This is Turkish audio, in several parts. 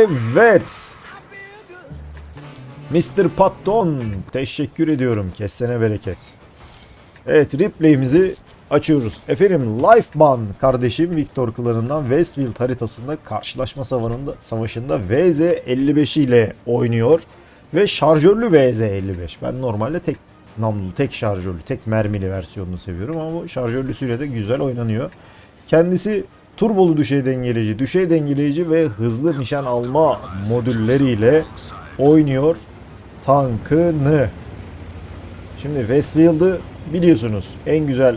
Evet. Mr. Patton teşekkür ediyorum. Kesene bereket. Evet replay'imizi açıyoruz. Efendim Lifeman kardeşim Victor klanından Westfield haritasında karşılaşma savaşında, savaşında VZ55 ile oynuyor. Ve şarjörlü VZ55. Ben normalde tek namlulu, tek şarjörlü, tek mermili versiyonunu seviyorum ama bu şarjörlüsüyle de güzel oynanıyor. Kendisi turbolu düşey dengeleyici, düşey dengeleyici ve hızlı nişan alma modülleriyle oynuyor tankını. Şimdi Westfield'ı biliyorsunuz en güzel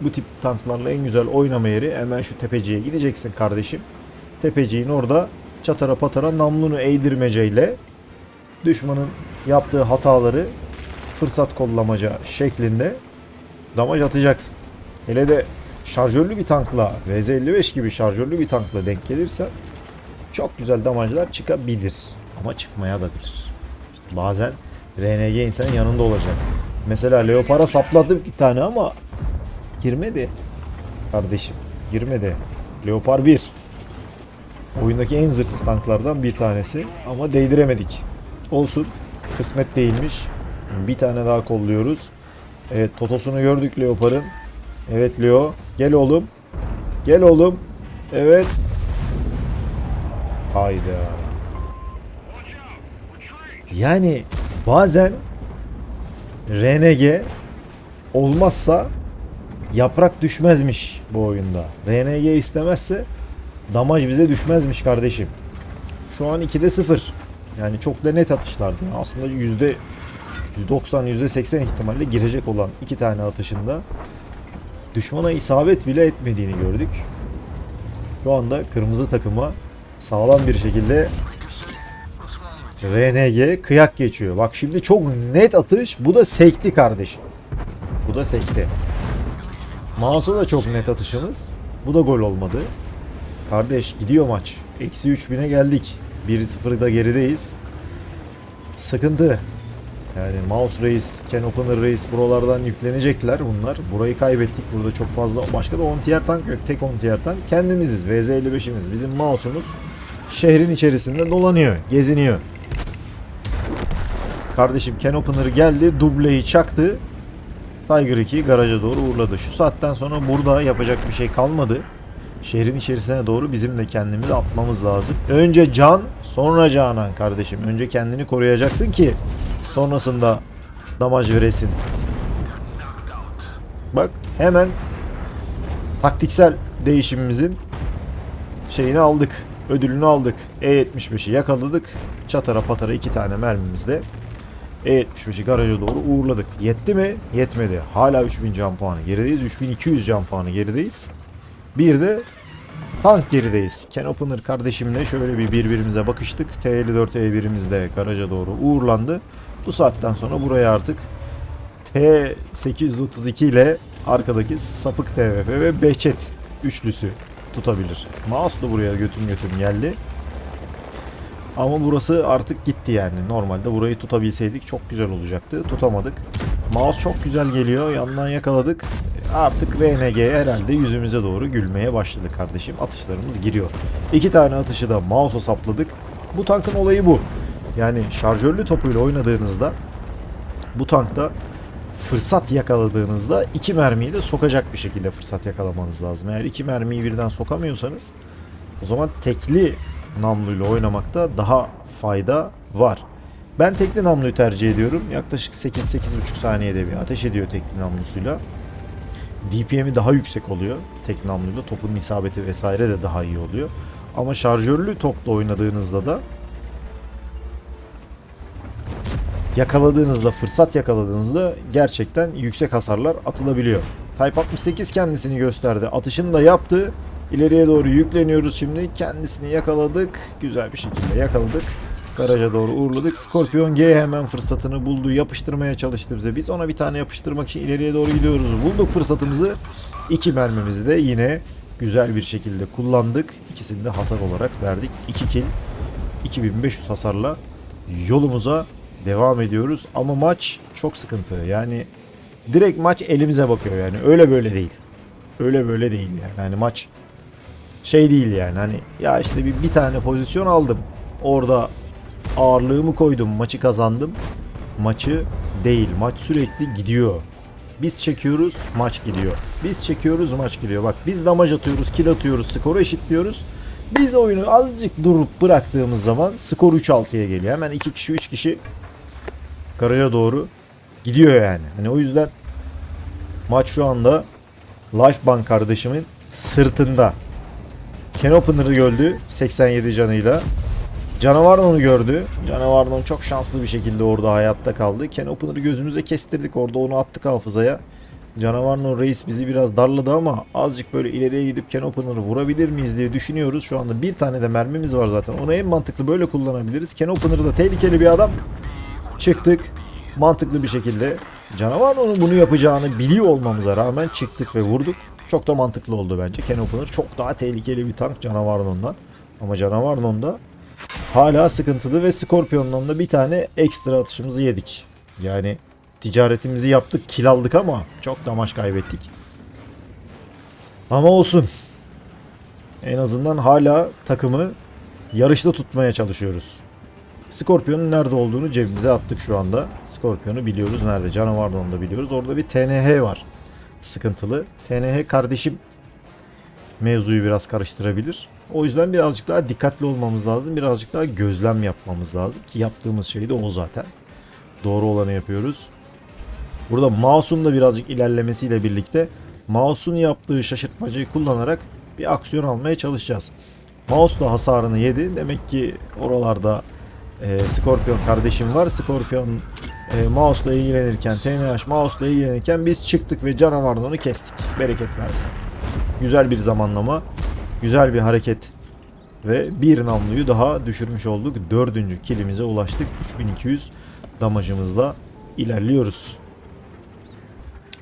bu tip tanklarla en güzel oynama yeri hemen şu tepeciye gideceksin kardeşim. Tepeciğin orada çatara patara namlunu eğdirmeceyle düşmanın yaptığı hataları fırsat kollamaca şeklinde damaj atacaksın. Hele de şarjörlü bir tankla VZ55 gibi şarjörlü bir tankla denk gelirsen çok güzel damajlar çıkabilir. Ama çıkmaya da bilir. İşte bazen RNG insanın yanında olacak. Mesela Leopard'a sapladım bir tane ama girmedi. Kardeşim girmedi. Leopard 1. Oyundaki en zırsız tanklardan bir tanesi ama değdiremedik. Olsun. Kısmet değilmiş. Bir tane daha kolluyoruz. Evet totosunu gördük Leopard'ın. Evet Leo. Gel oğlum. Gel oğlum. Evet. Hayda. Yani bazen RNG olmazsa yaprak düşmezmiş bu oyunda. RNG istemezse damaj bize düşmezmiş kardeşim. Şu an 2'de 0. Yani çok da net atışlardı. Aslında yüzde 90 %80 ihtimalle girecek olan iki tane atışında düşmana isabet bile etmediğini gördük. Şu anda kırmızı takıma sağlam bir şekilde RNG kıyak geçiyor. Bak şimdi çok net atış. Bu da sekti kardeşim. Bu da sekti. Mouse'a da çok net atışımız. Bu da gol olmadı. Kardeş gidiyor maç. Eksi 3000'e geldik. 1-0'da gerideyiz. Sıkıntı. Yani Mouse Reis, Ken Opener Reis buralardan yüklenecekler bunlar. Burayı kaybettik. Burada çok fazla başka da 10 tier tank yok. Tek 10 tier tank. Kendimiziz. VZ55'imiz. Bizim mouse'umuz şehrin içerisinde dolanıyor. Geziniyor. Kardeşim Ken Opener geldi. Dubleyi çaktı. Tiger 2 garaja doğru uğurladı. Şu saatten sonra burada yapacak bir şey kalmadı. Şehrin içerisine doğru bizim de kendimizi atmamız lazım. Önce can, sonra canan kardeşim. Önce kendini koruyacaksın ki sonrasında damaj veresin. Bak hemen taktiksel değişimimizin şeyini aldık. Ödülünü aldık. E75'i yakaladık. Çatara patara iki tane mermimizle E75'i garaja doğru uğurladık. Yetti mi? Yetmedi. Hala 3000 can puanı gerideyiz. 3200 can puanı gerideyiz. Bir de tank gerideyiz. Ken Opener kardeşimle şöyle bir birbirimize bakıştık. T54 E1'imiz de garaja doğru uğurlandı. Bu saatten sonra buraya artık T832 ile arkadaki sapık TVF ve Behçet üçlüsü tutabilir. Mouse da buraya götüm götüm geldi. Ama burası artık gitti yani. Normalde burayı tutabilseydik çok güzel olacaktı. Tutamadık. Mouse çok güzel geliyor. Yandan yakaladık. Artık RNG herhalde yüzümüze doğru gülmeye başladı kardeşim. Atışlarımız giriyor. İki tane atışı da mouse'a sapladık. Bu tankın olayı bu. Yani şarjörlü topuyla oynadığınızda bu tankta fırsat yakaladığınızda iki mermiyi de sokacak bir şekilde fırsat yakalamanız lazım. Eğer iki mermiyi birden sokamıyorsanız o zaman tekli namluyla oynamakta daha fayda var. Ben tekli namluyu tercih ediyorum. Yaklaşık 8-8,5 saniyede bir ateş ediyor tekli namlusuyla. DPM'i daha yüksek oluyor tek namluyla. Topun isabeti vesaire de daha iyi oluyor. Ama şarjörlü topla oynadığınızda da yakaladığınızda, fırsat yakaladığınızda gerçekten yüksek hasarlar atılabiliyor. Type 68 kendisini gösterdi. Atışını da yaptı. İleriye doğru yükleniyoruz şimdi. Kendisini yakaladık. Güzel bir şekilde yakaladık. Garaja doğru uğurladık. Scorpion G hemen fırsatını buldu. Yapıştırmaya çalıştı bize. Biz ona bir tane yapıştırmak için ileriye doğru gidiyoruz. Bulduk fırsatımızı. İki mermimizi de yine güzel bir şekilde kullandık. İkisini de hasar olarak verdik. 2 kill. 2500 hasarla yolumuza devam ediyoruz. Ama maç çok sıkıntı. Yani direkt maç elimize bakıyor yani. Öyle böyle değil. Öyle böyle değil yani. Yani maç şey değil yani. Hani ya işte bir, bir tane pozisyon aldım. orada ağırlığımı koydum, maçı kazandım. Maçı değil, maç sürekli gidiyor. Biz çekiyoruz, maç gidiyor. Biz çekiyoruz, maç gidiyor. Bak biz damaj atıyoruz, kill atıyoruz, skoru eşitliyoruz. Biz oyunu azıcık durup bıraktığımız zaman skor 3-6'ya geliyor. Hemen 2 kişi, 3 kişi garaja doğru gidiyor yani. Hani o yüzden maç şu anda Lifebank kardeşimin sırtında. Ken Opener'ı gördü 87 canıyla. Canavarnon'u gördü. Canavarnon çok şanslı bir şekilde orada hayatta kaldı. Ken Opener'ı gözümüze kestirdik orada onu attık hafızaya. Canavarnon reis bizi biraz darladı ama azıcık böyle ileriye gidip Ken Opener'ı vurabilir miyiz diye düşünüyoruz. Şu anda bir tane de mermimiz var zaten. Onu en mantıklı böyle kullanabiliriz. Ken Opener da tehlikeli bir adam. Çıktık. Mantıklı bir şekilde. Canavarnon'un bunu yapacağını biliyor olmamıza rağmen çıktık ve vurduk. Çok da mantıklı oldu bence. Ken çok daha tehlikeli bir tank Canavarnon'dan. Ama Canavarnon'da hala sıkıntılı ve Scorpion'dan da bir tane ekstra atışımızı yedik. Yani ticaretimizi yaptık, kill aldık ama çok da maç kaybettik. Ama olsun. En azından hala takımı yarışta tutmaya çalışıyoruz. Scorpion'un nerede olduğunu cebimize attık şu anda. Scorpion'u biliyoruz nerede. Canavardan da biliyoruz. Orada bir TNH var. Sıkıntılı. TNH kardeşim mevzuyu biraz karıştırabilir. O yüzden birazcık daha dikkatli olmamız lazım. Birazcık daha gözlem yapmamız lazım. Ki yaptığımız şey de o zaten. Doğru olanı yapıyoruz. Burada mouse'un da birazcık ilerlemesiyle birlikte mouse'un yaptığı şaşırtmacıyı kullanarak bir aksiyon almaya çalışacağız. Mouse da hasarını yedi. Demek ki oralarda e, Scorpion kardeşim var. Scorpion e, mouse'la ilgilenirken, TNH mouse'la ilgilenirken biz çıktık ve canavardan onu kestik. Bereket versin. Güzel bir zamanlama, güzel bir hareket ve bir namluyu daha düşürmüş olduk. Dördüncü kilimize ulaştık. 3200 damajımızla ilerliyoruz.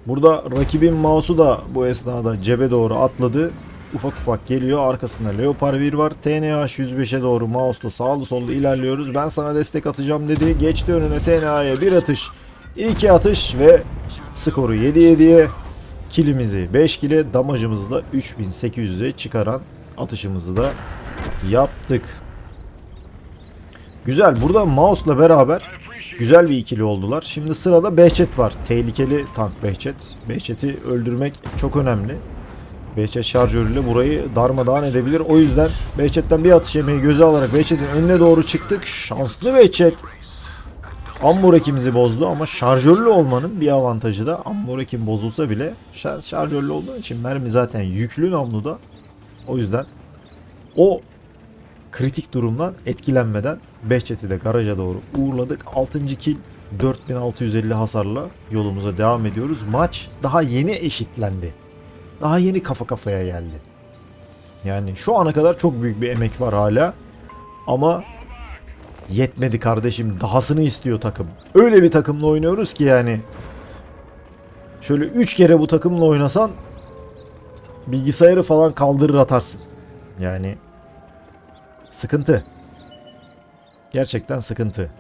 Burada rakibin mouse'u da bu esnada cebe doğru atladı. Ufak ufak geliyor. Arkasında Leopard 1 var. TNH 105'e doğru mouse'la sağlı sollu ilerliyoruz. Ben sana destek atacağım dedi. Geçti önüne TNH'ye bir atış. iki atış ve skoru 7-7'ye kilimizi 5 kile damajımızı da 3800'e çıkaran atışımızı da yaptık. Güzel. Burada mouse'la beraber güzel bir ikili oldular. Şimdi sırada Behçet var. Tehlikeli tank Behçet. Behçet'i öldürmek çok önemli. Behçet şarjörüyle burayı darmadağın edebilir. O yüzden Behçet'ten bir atış yemeyi göze alarak Behçet'in önüne doğru çıktık. Şanslı Behçet. Amburekimizi bozdu ama şarjörlü olmanın bir avantajı da Amburekim bozulsa bile şar- şarjörlü olduğu için mermi zaten yüklü namluda. O yüzden o kritik durumdan etkilenmeden Behçet'i de garaja doğru uğurladık. 6. kill 4650 hasarla yolumuza devam ediyoruz. Maç daha yeni eşitlendi. Daha yeni kafa kafaya geldi. Yani şu ana kadar çok büyük bir emek var hala. Ama yetmedi kardeşim. Dahasını istiyor takım. Öyle bir takımla oynuyoruz ki yani. Şöyle 3 kere bu takımla oynasan bilgisayarı falan kaldırır atarsın. Yani sıkıntı. Gerçekten sıkıntı.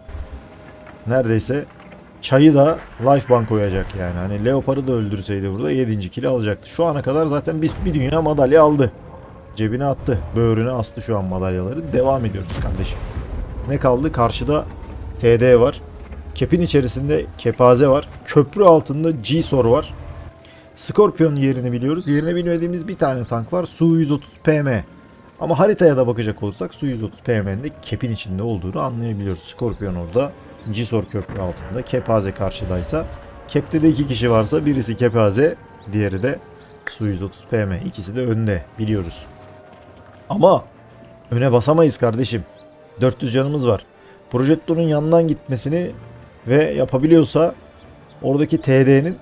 Neredeyse çayı da Lifebank koyacak yani. Hani Leopard'ı da öldürseydi burada 7. kili alacaktı. Şu ana kadar zaten bir, bir dünya madalya aldı. Cebine attı. Böğrüne astı şu an madalyaları. Devam ediyoruz kardeşim. Ne kaldı? Karşıda TD var. Kepin içerisinde kepaze var. Köprü altında G-Sor var. Scorpion yerini biliyoruz. Yerini bilmediğimiz bir tane tank var. Su-130 PM. Ama haritaya da bakacak olursak Su-130 PM'nin de kepin içinde olduğunu anlayabiliyoruz. Scorpion orada. Cisor köprü altında. Kepaze karşıdaysa. Kepte de iki kişi varsa birisi Kepaze, diğeri de Su-130 PM. İkisi de önde biliyoruz. Ama öne basamayız kardeşim. 400 canımız var. Projetto'nun yanından gitmesini ve yapabiliyorsa oradaki TD'nin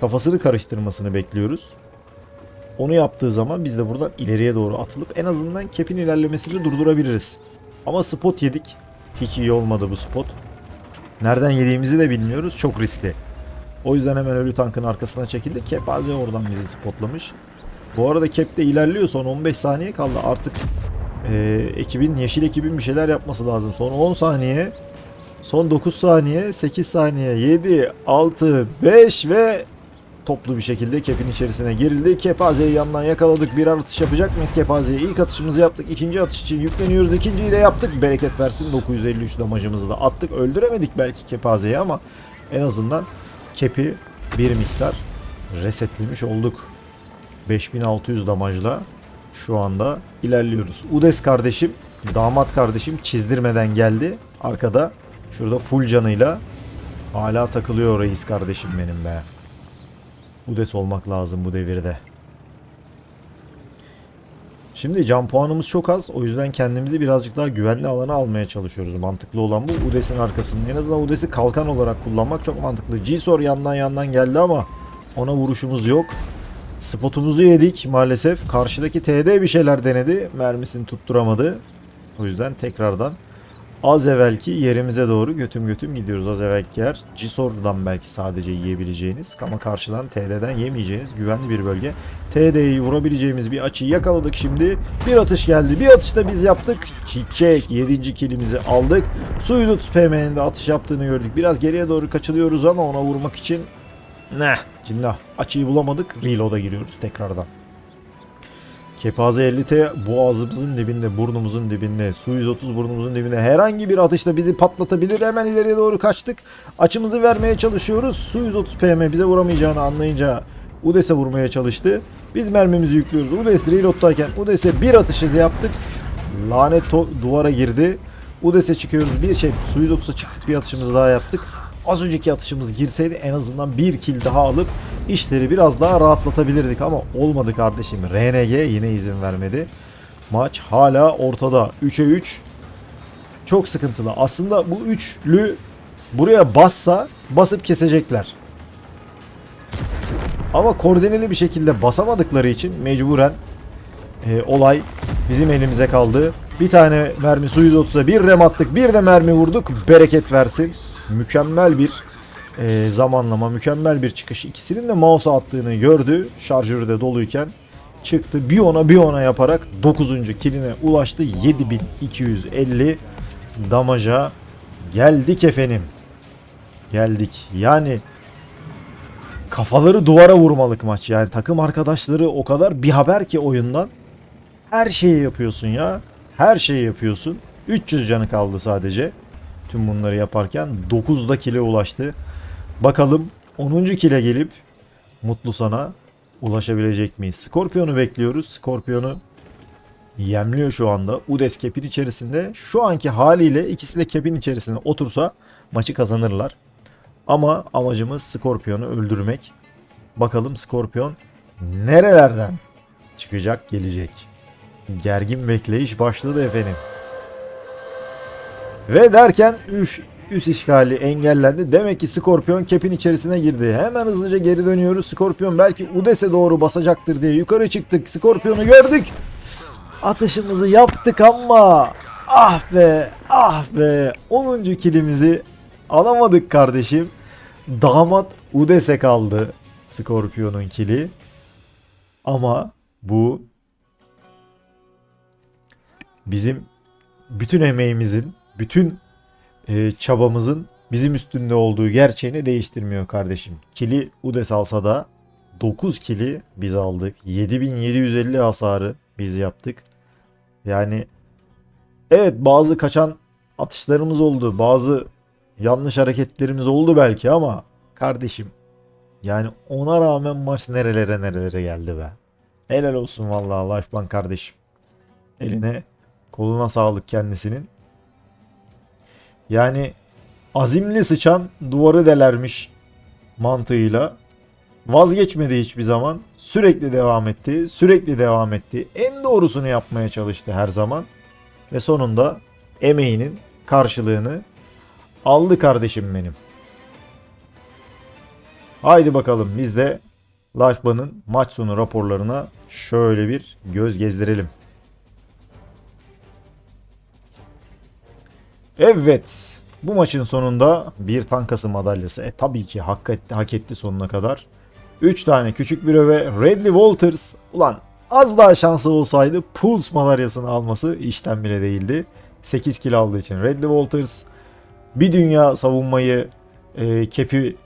kafasını karıştırmasını bekliyoruz. Onu yaptığı zaman biz de buradan ileriye doğru atılıp en azından kepin ilerlemesini durdurabiliriz. Ama spot yedik. Hiç iyi olmadı bu spot. Nereden yediğimizi de bilmiyoruz. Çok riskli. O yüzden hemen ölü tankın arkasına çekildi. Kepaze oradan bizi spotlamış. Bu arada Kep de ilerliyor. Son 15 saniye kaldı. Artık e, ekibin, yeşil ekibin bir şeyler yapması lazım. Son 10 saniye. Son 9 saniye, 8 saniye, 7, 6, 5 ve toplu bir şekilde Kep'in içerisine girildi. Kepaze'yi yandan yakaladık. Birer atış yapacak mıyız Kepaze'ye? İlk atışımızı yaptık. İkinci atış için yükleniyoruz. İkinciyi de yaptık. Bereket versin. 953 damajımızı da attık. Öldüremedik belki Kepaze'yi ama en azından Kep'i bir miktar resetlemiş olduk. 5600 damajla şu anda ilerliyoruz. Udes kardeşim, damat kardeşim çizdirmeden geldi. Arkada şurada full canıyla hala takılıyor reis kardeşim benim be. Udes olmak lazım bu devirde. Şimdi can puanımız çok az. O yüzden kendimizi birazcık daha güvenli alana almaya çalışıyoruz. Mantıklı olan bu. Udes'in arkasında. En azından Udes'i kalkan olarak kullanmak çok mantıklı. G-Sor yandan yandan geldi ama ona vuruşumuz yok. Spotumuzu yedik maalesef. Karşıdaki TD bir şeyler denedi. Mermisini tutturamadı. O yüzden tekrardan az evvelki yerimize doğru götüm götüm gidiyoruz. Az evvelki yer Cisor'dan belki sadece yiyebileceğiniz ama karşıdan TD'den yemeyeceğiniz güvenli bir bölge. TD'yi vurabileceğimiz bir açıyı yakaladık şimdi. Bir atış geldi. Bir atışta biz yaptık. Çiçek 7. kilimizi aldık. Su 130 PM'nin de atış yaptığını gördük. Biraz geriye doğru kaçılıyoruz ama ona vurmak için Neh, cinnah. Açıyı bulamadık. Reload'a giriyoruz tekrardan. Kepaze 50T boğazımızın dibinde, burnumuzun dibinde, su 130 burnumuzun dibinde herhangi bir atışta bizi patlatabilir. Hemen ileriye doğru kaçtık. Açımızı vermeye çalışıyoruz. Su 130 PM bize vuramayacağını anlayınca Udes'e vurmaya çalıştı. Biz mermimizi yüklüyoruz. Udes reload'dayken Udes'e bir atışızı yaptık. Lanet duvara girdi. Udes'e çıkıyoruz. Bir şey su 130'a çıktık. Bir atışımızı daha yaptık. Az önceki atışımız girseydi en azından bir kill daha alıp işleri biraz daha rahatlatabilirdik ama olmadı kardeşim. RNG yine izin vermedi. Maç hala ortada. 3'e 3. Çok sıkıntılı. Aslında bu üçlü buraya bassa basıp kesecekler. Ama koordineli bir şekilde basamadıkları için mecburen e, olay bizim elimize kaldı. Bir tane mermi su 130'a bir rem attık. Bir de mermi vurduk. Bereket versin. Mükemmel bir e, zamanlama, mükemmel bir çıkış. İkisinin de mouse attığını gördü. Şarjörü de doluyken çıktı. Bir ona bir ona yaparak 9. kiline ulaştı. 7250 damaja geldik efendim. Geldik. Yani kafaları duvara vurmalık maç. Yani takım arkadaşları o kadar bir haber ki oyundan. Her şeyi yapıyorsun ya. Her şeyi yapıyorsun. 300 canı kaldı sadece. Tüm bunları yaparken 9'da kile ulaştı. Bakalım 10. kile gelip mutlu sana ulaşabilecek miyiz? Skorpion'u bekliyoruz. Skorpion'u yemliyor şu anda. Udes kepin içerisinde. Şu anki haliyle ikisi de kepin içerisine otursa maçı kazanırlar. Ama amacımız Skorpion'u öldürmek. Bakalım Skorpion nerelerden çıkacak gelecek. Gergin bekleyiş başladı efendim. Ve derken üst, üst işgali engellendi. Demek ki Skorpion kepin içerisine girdi. Hemen hızlıca geri dönüyoruz. Skorpion belki Udes'e doğru basacaktır diye yukarı çıktık. Skorpion'u gördük. Atışımızı yaptık ama ah be ah be 10. kilimizi alamadık kardeşim. Damat Udes'e kaldı Skorpion'un kili. Ama bu bizim bütün emeğimizin, bütün e, çabamızın bizim üstünde olduğu gerçeğini değiştirmiyor kardeşim. Kili Udes alsa da 9 kili biz aldık. 7750 hasarı biz yaptık. Yani evet bazı kaçan atışlarımız oldu. Bazı yanlış hareketlerimiz oldu belki ama kardeşim yani ona rağmen maç nerelere nerelere geldi be. Helal olsun vallahi Lifebank kardeşim. Eline koluna sağlık kendisinin. Yani azimli sıçan duvarı delermiş mantığıyla vazgeçmedi hiçbir zaman. Sürekli devam etti. Sürekli devam etti. En doğrusunu yapmaya çalıştı her zaman. Ve sonunda emeğinin karşılığını aldı kardeşim benim. Haydi bakalım biz de Lifeban'ın maç sonu raporlarına şöyle bir göz gezdirelim. Evet. Bu maçın sonunda bir tankası madalyası. E tabii ki hak etti, hak etti sonuna kadar. 3 tane küçük bir öve Redley Walters. Ulan az daha şansı olsaydı Pulse madalyasını alması işten bile değildi. 8 kill aldığı için Redley Walters bir dünya savunmayı e, kepi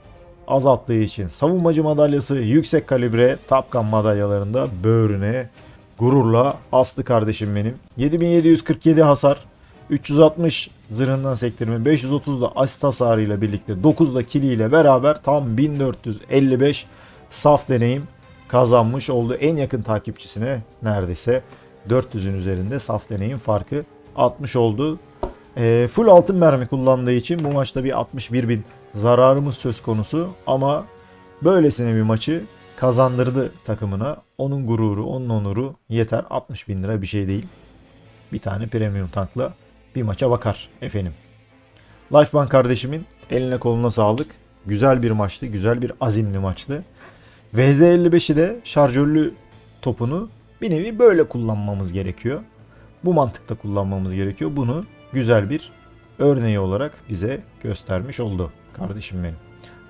azalttığı için savunmacı madalyası yüksek kalibre Tapkan madalyalarında böğrüne gururla astı kardeşim benim. 7747 hasar, 360 zırhından sektirme, 530 da asist hasarıyla birlikte 9 da kiliyle beraber tam 1455 saf deneyim kazanmış oldu. En yakın takipçisine neredeyse 400'ün üzerinde saf deneyim farkı atmış oldu. E, full altın mermi kullandığı için bu maçta bir 61 bin zararımız söz konusu ama böylesine bir maçı kazandırdı takımına. Onun gururu, onun onuru yeter. 60 bin lira bir şey değil. Bir tane premium tankla bir maça bakar efendim. Lifebank kardeşimin eline koluna sağlık. Güzel bir maçtı, güzel bir azimli maçtı. VZ55'i de şarjörlü topunu bir nevi böyle kullanmamız gerekiyor. Bu mantıkta kullanmamız gerekiyor. Bunu güzel bir örneği olarak bize göstermiş oldu kardeşim benim.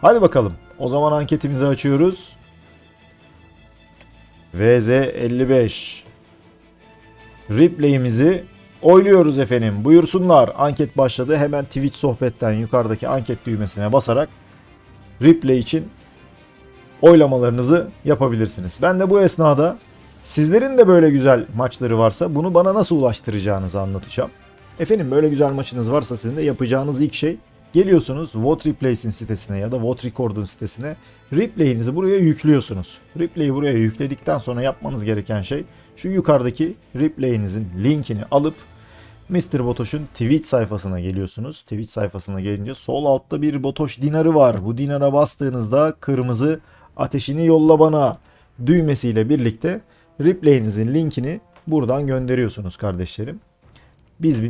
Hadi bakalım. O zaman anketimizi açıyoruz. VZ55 Replay'imizi oyluyoruz efendim. Buyursunlar. Anket başladı. Hemen Twitch sohbetten yukarıdaki anket düğmesine basarak replay için oylamalarınızı yapabilirsiniz. Ben de bu esnada sizlerin de böyle güzel maçları varsa bunu bana nasıl ulaştıracağınızı anlatacağım. Efendim böyle güzel maçınız varsa sizin de yapacağınız ilk şey geliyorsunuz Vote Replays'in sitesine ya da Vote Record'un sitesine replay'inizi buraya yüklüyorsunuz. Replay'i buraya yükledikten sonra yapmanız gereken şey şu yukarıdaki replay'inizin linkini alıp Mr. Botoş'un Twitch sayfasına geliyorsunuz. Twitch sayfasına gelince sol altta bir Botoş dinarı var. Bu dinara bastığınızda kırmızı ateşini yolla bana düğmesiyle birlikte replay'inizin linkini buradan gönderiyorsunuz kardeşlerim. Biz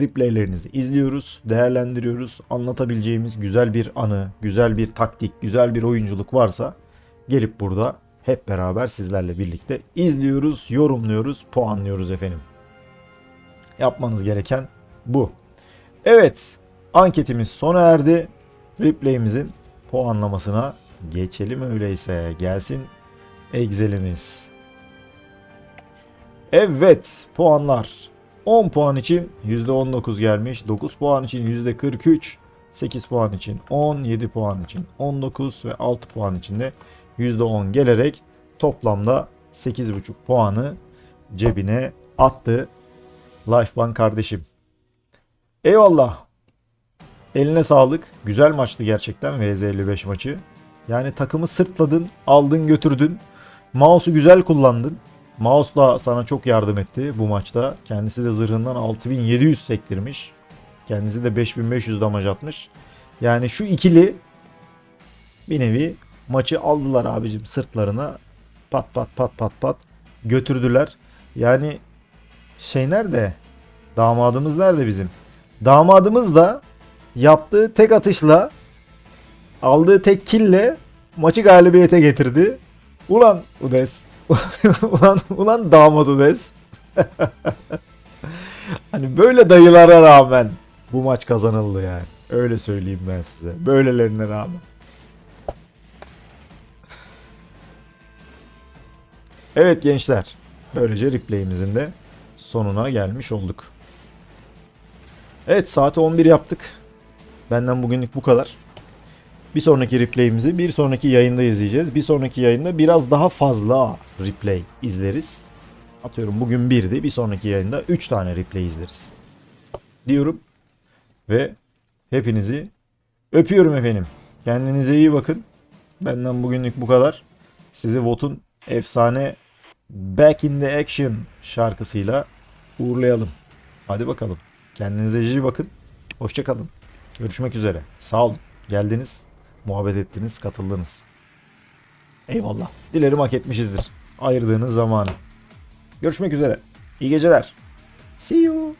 replaylerinizi izliyoruz, değerlendiriyoruz. Anlatabileceğimiz güzel bir anı, güzel bir taktik, güzel bir oyunculuk varsa gelip burada hep beraber sizlerle birlikte izliyoruz, yorumluyoruz, puanlıyoruz efendim. Yapmanız gereken bu. Evet, anketimiz sona erdi. Replay'imizin puanlamasına geçelim öyleyse. Gelsin Excel'imiz. Evet, puanlar. 10 puan için %19 gelmiş. 9 puan için %43. 8 puan için 10, 7 puan için 19 ve 6 puan için de %10 gelerek toplamda 8,5 puanı cebine attı. Lifebank kardeşim. Eyvallah. Eline sağlık. Güzel maçtı gerçekten VZ55 maçı. Yani takımı sırtladın, aldın götürdün. Mouse'u güzel kullandın. Mouse da sana çok yardım etti bu maçta. Kendisi de zırhından 6700 sektirmiş. Kendisi de 5500 damaj atmış. Yani şu ikili bir nevi maçı aldılar abicim sırtlarına. Pat pat pat pat pat götürdüler. Yani şey nerede? Damadımız nerede bizim? Damadımız da yaptığı tek atışla aldığı tek kille maçı galibiyete getirdi. Ulan Udes. ulan, ulan damat Udes. hani böyle dayılara rağmen bu maç kazanıldı yani. Öyle söyleyeyim ben size. Böylelerine rağmen. Evet gençler. Böylece replay'imizin de sonuna gelmiş olduk. Evet saati 11 yaptık. Benden bugünlük bu kadar. Bir sonraki replay'imizi bir sonraki yayında izleyeceğiz. Bir sonraki yayında biraz daha fazla replay izleriz. Atıyorum bugün birdi. Bir sonraki yayında 3 tane replay izleriz. Diyorum. Ve hepinizi öpüyorum efendim. Kendinize iyi bakın. Benden bugünlük bu kadar. Sizi Vot'un efsane Back in the Action şarkısıyla uğurlayalım. Hadi bakalım. Kendinize iyi bakın. Hoşçakalın. Görüşmek üzere. Sağ olun. Geldiniz, muhabbet ettiniz, katıldınız. Eyvallah. Dilerim hak etmişizdir. Ayırdığınız zamanı. Görüşmek üzere. İyi geceler. See you.